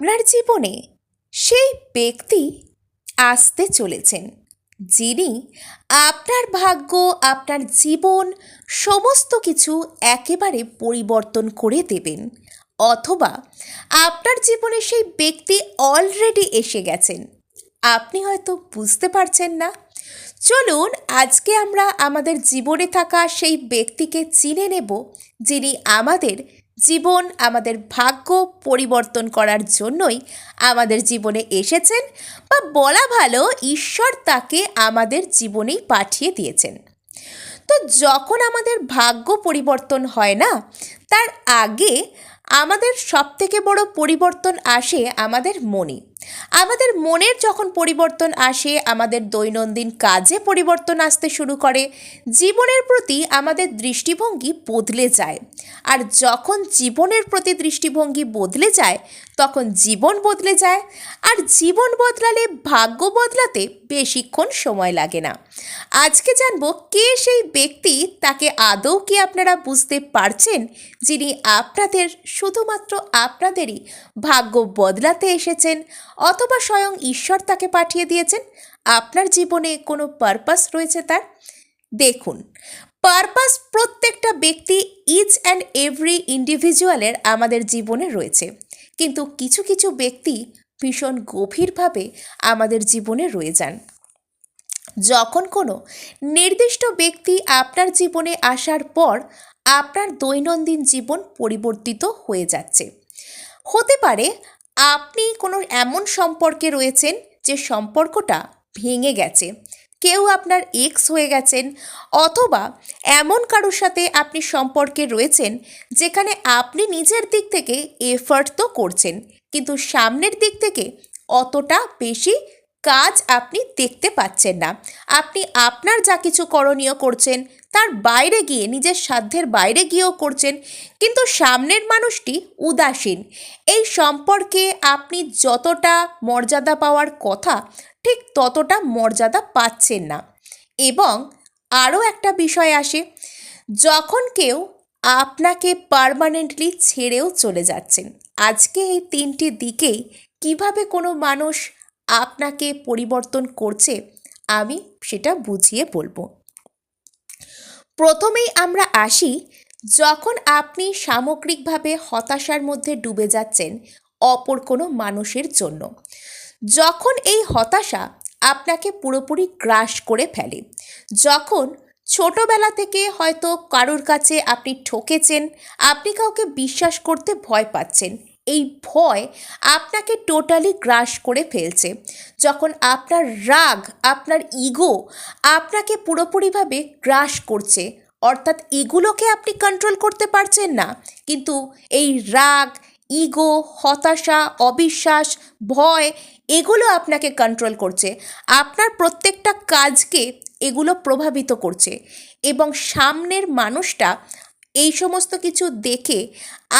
আপনার জীবনে সেই ব্যক্তি আসতে চলেছেন, যিনি আপনার ভাগ্য, আপনার জীবন, সমস্ত কিছু একেবারে পরিবর্তন করে দেবেন। অথবা আপনার জীবনে সেই ব্যক্তি অলরেডি এসে গেছেন। আপনি হয়তো বুঝতে পারছেন না। চলুন, আজকে আমরা আমাদের জীবনে থাকা সেই ব্যক্তিকে চিনে নেব, যিনি আমাদের জীবন আমাদের ভাগ্য পরিবর্তন করার জন্যই আমাদের জীবনে এসেছেন বা বলা ভালো ঈশ্বর তাকে আমাদের জীবনেই পাঠিয়ে দিয়েছেন। তো যখন আমাদের ভাগ্য পরিবর্তন হয় না, তার আগে আমাদের সবথেকে বড় পরিবর্তন আসে আমাদের মনে। আমাদের মনের যখন পরিবর্তন আসে, আমাদের দৈনন্দিন কাজে পরিবর্তন আসতে শুরু করে। জীবনের প্রতি আমাদের দৃষ্টিভঙ্গি বদলে যায়। আর যখন জীবনের প্রতি দৃষ্টিভঙ্গি বদলে যায়, তখন জীবন বদলে যায়। আর জীবন বদলালে, ভাগ্য বদলাতে বেশিক্ষণ সময় লাগে না। আজকে জানব, কে সেই ব্যক্তি তাকে আদৌ কি আপনারা বুঝতে পারছেন, যিনি আপনাদের, শুধুমাত্র আপনাদেরই ভাগ্য বদলাতে এসেছেন? অথবা স্বয়ং ঈশ্বর তাকে পাঠিয়ে দিয়েছেন। আপনার জীবনে কোনো পারপাস রয়েছে তার? দেখুন পারপাস প্রত্যেকটা ব্যক্তি ইচ অ্যান্ড এভরি ইন্ডিভিজুয়ালের আমাদের জীবনে রয়েছে। কিন্তু কিছু কিছু ব্যক্তি ভীষণ গভীরভাবে আমাদের জীবনে রয়ে যান। যখন কোনো নির্দিষ্ট ব্যক্তি আপনার জীবনে আসার পর আপনার দৈনন্দিন জীবন পরিবর্তিত হয়ে যাচ্ছে। হতে পারে আপনি কোনো এমন সম্পর্কে রয়েছেন যে সম্পর্কটা ভেঙে গেছে। কেউ আপনার এক্স হয়ে গেছেন অথবা এমন কারোর সাথে আপনি সম্পর্কে রয়েছেন যেখানে আপনি নিজের দিক থেকে এফার্ট তো করছেন, কিন্তু সামনের দিক থেকে অতটা বেশি কাজ আপনি দেখতে পাচ্ছেন না। আপনি আপনার যা কিছু করণীয় করছেন, তার বাইরে গিয়ে, নিজের সাধ্যের বাইরে গিয়েও করছেন, কিন্তু সামনের মানুষটি উদাসীন। এই সম্পর্কে আপনি যতটা মর্যাদা পাওয়ার কথা, ঠিক ততটা মর্যাদা পাচ্ছেন না। এবং আরও একটা বিষয় আসে, যখন কেউ আপনাকে পার্মানেন্টলি ছেড়েও চলে যাচ্ছেন, আজকে এই তিনটি দিকেই কীভাবে কোনো মানুষ আপনাকে পরিবর্তন করছে, আমি সেটা বুঝিয়ে বলব। প্রথমেই আমরা আসি, যখন আপনি সামগ্রিকভাবে হতাশার মধ্যে ডুবে যাচ্ছেন অপর কোনো মানুষের জন্য। যখন এই হতাশা আপনাকে পুরোপুরি গ্রাস করে ফেলে, যখন ছোটবেলা থেকে হয়তো কারোর কাছে আপনি ঠকেছেন, আপনি কাউকে বিশ্বাস করতে ভয় পাচ্ছেন এই ভয় আপনাকে টোটালি গ্রাস করে ফেলছে। যখন আপনার রাগ, আপনার ইগো আপনাকে পুরোপুরিভাবে গ্রাস করছে, অর্থাৎ এগুলোকে আপনি কন্ট্রোল করতে পারছেন না, কিন্তু এই রাগ ইগো হতাশা, অবিশ্বাস, ভয় এগুলো আপনাকে কন্ট্রোল করছে। আপনার প্রত্যেকটা কাজকে এগুলো প্রভাবিত করছে এবং সামনের মানুষটা এই সমস্ত কিছু দেখে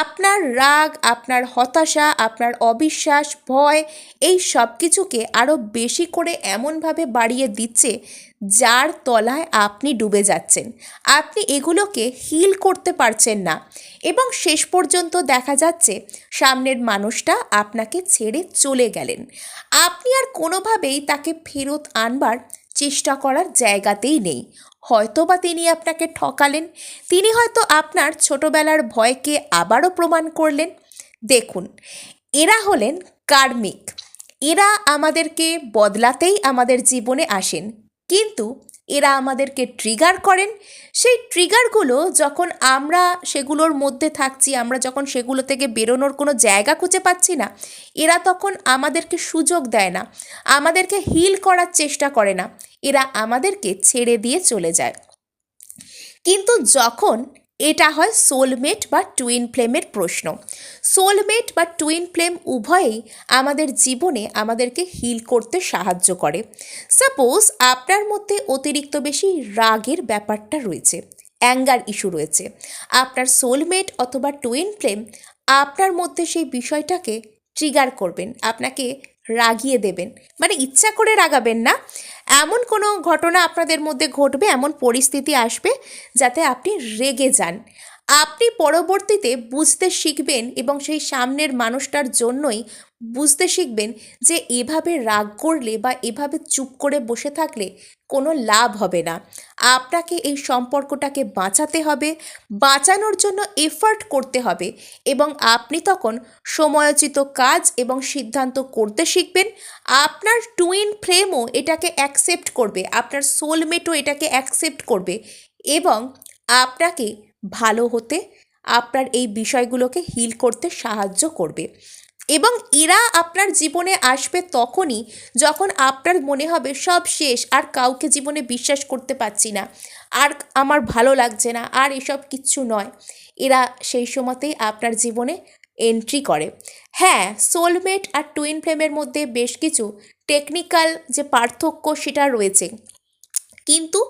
আপনার রাগ, আপনার হতাশা, আপনার অবিশ্বাস, ভয়, এই সব কিছুকে আরও বেশি করে এমনভাবে বাড়িয়ে দিচ্ছে যার তলায় আপনি ডুবে যাচ্ছেন। আপনি এগুলোকে হিল করতে পারছেন না এবং শেষ পর্যন্ত দেখা যাচ্ছে সামনের মানুষটা আপনাকে ছেড়ে চলে গেলেন। আপনি আর কোনোভাবেই তাকে ফেরত আনবার চেষ্টা করার জায়গাতেই নেই। হয়তোবা তিনি আপনাকে ঠকালেন। তিনি হয়তো আপনার ছোটবেলার ভয়কে আবারও প্রমাণ করলেন। দেখুন, এরা হলেন কার্মিক। এরা আমাদেরকে বদলাতেই আমাদের জীবনে আসেন। কিন্তু এরা আমাদেরকে ট্রিগার করেন। সেই ট্রিগারগুলো যখন আমরা সেগুলোর মধ্যে থাকছি, আমরা যখন সেগুলো থেকে বেরোনোর কোনো জায়গা খুঁজে পাচ্ছি না, এরা তখন আমাদেরকে সুযোগ দেয় না। আমাদেরকে হিল করার চেষ্টা করে না। এরা আমাদেরকে ছেড়ে দিয়ে চলে যায়। কিন্তু যখন এটা হয় সোলমেট বা টুইন ফ্লেমের প্রশ্ন সোলমেট বা টুইন ফ্লেম উভয়েই আমাদের জীবনে আমাদেরকে হিল করতে সাহায্য করে। সাপোজ আপনার মধ্যে অতিরিক্ত বেশি রাগের ব্যাপারটা রয়েছে অ্যাঙ্গার ইস্যু রয়েছে, আপনার সোলমেট অথবা টুইন ফ্লেম আপনার মধ্যে সেই বিষয়টাকে ট্রিগার করবেন, আপনাকে রাগিয়ে দেবেন। মানে ইচ্ছা করে রাগাবেন না। এমন কোনো ঘটনা আপনাদের মধ্যে ঘটবে, এমন পরিস্থিতি আসবে যাতে আপনি রেগে যান। আপনি পরবর্তীতে বুঝতে শিখবেন এবং সেই সামনের মানুষটার জন্যই বুঝতে শিখবেন যে এভাবে রাগ করলে বা এভাবে চুপ করে বসে থাকলে কোনো লাভ হবে না। আপনাকে এই সম্পর্কটাকে বাঁচাতে হবে, বাঁচানোর জন্য এফার্ট করতে হবে এবং আপনি তখন সময়োচিত কাজ এবং সিদ্ধান্ত করতে শিখবেন। আপনার টুইন ফ্লেমও এটাকে অ্যাকসেপ্ট করবে, আপনার সোলমেটও এটাকে অ্যাকসেপ্ট করবে এবং আপনাকে ভালো হতে আপনার এই বিষয়গুলোকে হিল করতে সাহায্য করবে। এবং এরা আপনার জীবনে আসবে তখনই যখন আপনার মনে হবে সব শেষ, আর কাউকে জীবনে বিশ্বাস করতে পারছি না, আর আমার ভালো লাগছে না, আর এসব কিচ্ছু নয়। এরা সেই সময়তেই আপনার জীবনে এন্ট্রি করে। হ্যাঁ সোলমেট আর টুইন ফ্লেমের মধ্যে বেশ কিছু টেকনিক্যাল যে পার্থক্য সেটা রয়েছে। কিন্তু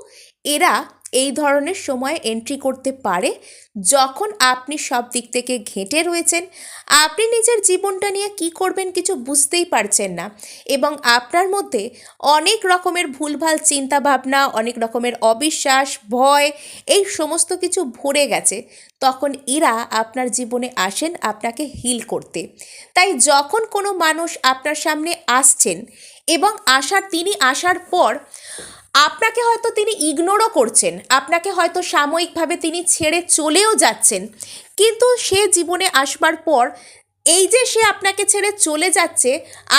এরা এই ধরনের সময় এন্ট্রি করতে পারে যখন আপনি সব দিক থেকে ঘেঁটে রয়েছেন। আপনি নিজের জীবনটা নিয়ে কি করবেন কিছু বুঝতেই পারছেন না এবং আপনার মধ্যে অনেক রকমের ভুলভাল চিন্তাভাবনা, অনেক রকমের অবিশ্বাস, ভয় এই সমস্ত কিছু ভরে গেছে। তখন এরা আপনার জীবনে আসেন আপনাকে হিল করতে। তাই যখন কোনো মানুষ আপনার সামনে আসছেন এবং আসার তিনি আসার পর আপনাকে হয়তো তিনি ইগনোরও করছেন, আপনাকে হয়তো সাময়িকভাবে তিনি ছেড়ে চলেও যাচ্ছেন, কিন্তু সে জীবনে আসবার পর এই যে সে আপনাকে ছেড়ে চলে যাচ্ছে,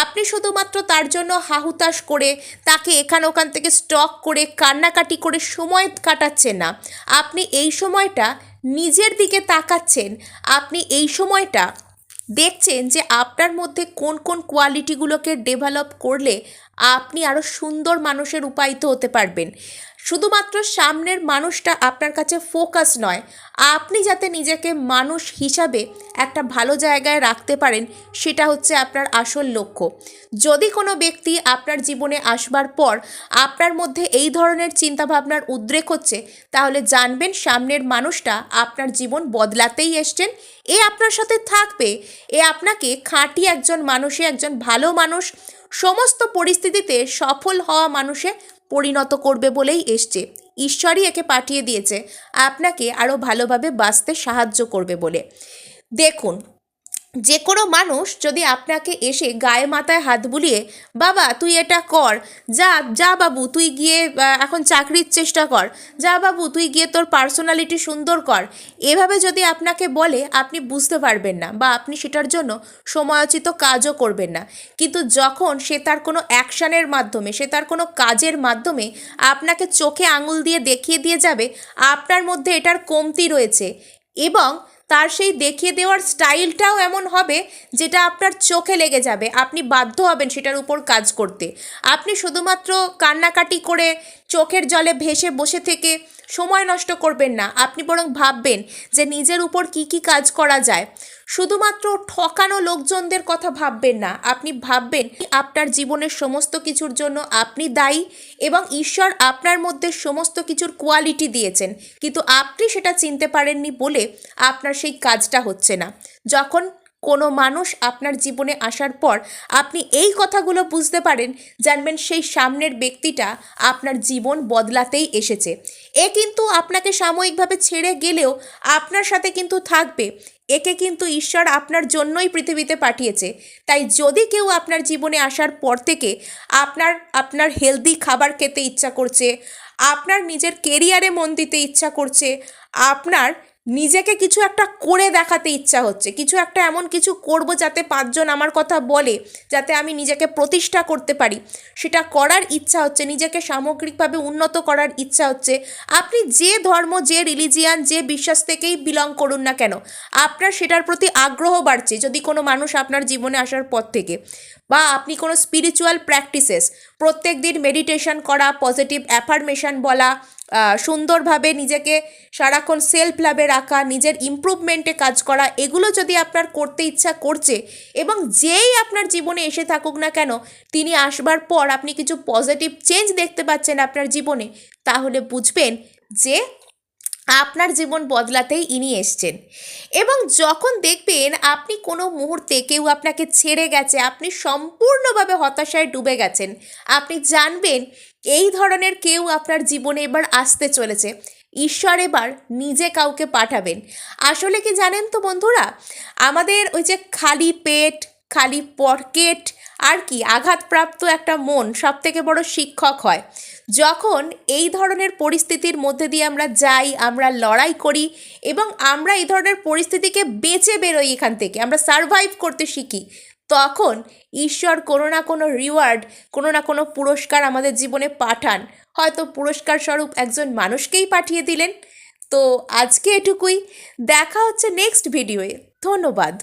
আপনি শুধুমাত্র তার জন্য হাহুতাশ করে, তাকে এখান ওখান থেকে স্টক করে, কান্নাকাটি করে সময় কাটাচ্ছেন না। আপনি এই সময়টা নিজের দিকে তাকাচ্ছেন, আপনি এই সময়টা দেখছেন যে আপনার মধ্যে কোন কোন কোয়ালিটিগুলোকে ডেভেলপ করলে আপনি আরও সুন্দর মানুষের উপায়িত হতে পারবেন। শুধুমাত্র সামনের মানুষটা আপনার কাছে ফোকাস নয়, আপনি যাতে নিজেকে মানুষ হিসাবে একটা ভালো জায়গায় রাখতে পারেন, সেটা হচ্ছে আপনার আসল লক্ষ্য। যদি কোনো ব্যক্তি আপনার জীবনে আসবার পর আপনার মধ্যে এই ধরনের চিন্তাভাবনার উদ্রেক হচ্ছে, তাহলে জানবেন সামনের মানুষটা আপনার জীবন বদলাতেই এসছেন, এ আপনার সাথে থাকবে, এ আপনাকে খাঁটি একজন মানুষে, একজন ভালো মানুষ, সমস্ত পরিস্থিতিতে সফল হওয়া মানুষে পরিণত করবে বলেই এসছে। ঈশ্বরই একে পাঠিয়ে দিয়েছে। আপনাকে আরও ভালোভাবে বাঁচতে সাহায্য করবে বলে। দেখুন যে কোনো মানুষ যদি আপনাকে এসে গায়ে মাথায় হাত বুলিয়ে, বাবা, তুই এটা কর, যা যা বাবু, তুই গিয়ে এখন চাকরির চেষ্টা কর, যা বাবু, তুই গিয়ে তোর পার্সোনালিটি সুন্দর কর। এভাবে যদি আপনাকে বলে, আপনি বুঝতে পারবেন না বা আপনি সেটার জন্য সময়োচিত কাজও করবেন না। কিন্তু যখন সে তার কোনো অ্যাকশানের মাধ্যমে, সে তার কোনো কাজের মাধ্যমে আপনাকে চোখে আঙুল দিয়ে দেখিয়ে দিয়ে যাবে, আপনার মধ্যে এটার কমতি রয়েছে। এবং তার সেই দেখিয়ে দেওয়ার স্টাইলটাও এমন হবে যেটা আপনার চোখে লেগে যাবে। আপনি বাধ্য হবেন সেটার উপর কাজ করতে। আপনি শুধুমাত্র কান্নাকাটি করে চোখের জলে ভেসে বসে থেকে সময় নষ্ট করবেন না। আপনি বরং ভাববেন যে নিজের উপর কি কি কাজ করা যায়। শুধুমাত্র ঠকানো লোকজনদের কথা ভাববেন না। আপনি ভাববেন আপনার জীবনের সমস্ত কিছুর জন্য আপনি দায়ী এবং ঈশ্বর আপনার মধ্যে সমস্ত কিছুর কোয়ালিটি দিয়েছেন। কিন্তু আপনি সেটা চিনতে পারেননি বলে আপনার সেই কাজটা হচ্ছে না। যখন কোনো মানুষ আপনার জীবনে আসার পর আপনি এই কথাগুলো বুঝতে পারেন, জানবেন সেই সামনের ব্যক্তিটা আপনার জীবন বদলাতেই এসেছে। এ কিন্তু আপনাকে সাময়িকভাবে ছেড়ে গেলেও আপনার সাথে কিন্তু থাকবে। একে কিন্তু ঈশ্বর আপনার জন্যই পৃথিবীতে পাঠিয়েছে। তাই যদি কেউ আপনার জীবনে আসার পর থেকে আপনার আপনার হেলদি খাবার খেতে ইচ্ছা করছে, আপনার নিজের কেরিয়ারে মন দিতে ইচ্ছা করছে, আপনার নিজেকে কিছু একটা করে দেখাতে ইচ্ছা হচ্ছে। কিছু একটা এমন কিছু করব যাতে পাঁচজন আমার কথা বলে, যাতে আমি নিজেকে প্রতিষ্ঠা করতে পারি। সেটা করার ইচ্ছা হচ্ছে, নিজেকে সামগ্রিকভাবে উন্নত করার ইচ্ছা হচ্ছে। আপনি যে ধর্ম, যে রিলিজিয়ান যে বিশ্বাস থেকেই বিলং করুন না কেন, আপনার সেটার প্রতি আগ্রহ বাড়ছে যদি কোনো মানুষ আপনার জীবনে আসার পর থেকে। বা আপনি কোনো স্পিরিচুয়াল প্র্যাকটিসেস প্রত্যেক দিন মেডিটেশন করা পজিটিভ অ্যাফার্মেশন বলা সুন্দরভাবে নিজেকে সারাক্ষণ সেলফ লাভে রাখা, নিজের ইম্প্রুভমেন্টে কাজ করা, এগুলো যদি আপনার করতে ইচ্ছা করছে এবং যেই আপনার জীবনে এসে থাকুক না কেন, তিনি আসবার পর আপনি কিছু পজিটিভ চেঞ্জ দেখতে পাচ্ছেন আপনার জীবনে, তাহলে বুঝবেন যে আপনার জীবন বদলাতেই ইনি এসছেন। এবং যখন দেখবেন আপনি কোনো মুহূর্তে কেউ আপনাকে ছেড়ে গেছে, আপনি সম্পূর্ণভাবে হতাশায় ডুবে গেছেন, আপনি জানবেন এই ধরনের কেউ আপনার জীবনে এবার আসতে চলেছে। ঈশ্বর এবার নিজে কাউকে পাঠাবেন। আসলে কি জানেন তো বন্ধুরা? আমাদের ওই যে খালি পেট, খালি পকেট আর কি আঘাতপ্রাপ্ত একটা মন সব থেকে বড় শিক্ষক হয়। যখন এই ধরনের পরিস্থিতির মধ্যে দিয়ে আমরা যাই, আমরা লড়াই করি এবং আমরা এই ধরনের পরিস্থিতিকে বেঁচে বেরোই এখান থেকে, আমরা সারভাইভ করতে শিখি, তখন ঈশ্বর কোনো না কোনো রিওয়ার্ড কোনো না কোনো পুরস্কার আমাদের জীবনে পাঠান। হয়তো পুরস্কার স্বরূপ একজন মানুষকেই পাঠিয়ে দিলেন। তো আজকে এটুকুই, দেখা হচ্ছে নেক্সট ভিডিওয়ে ধন্যবাদ।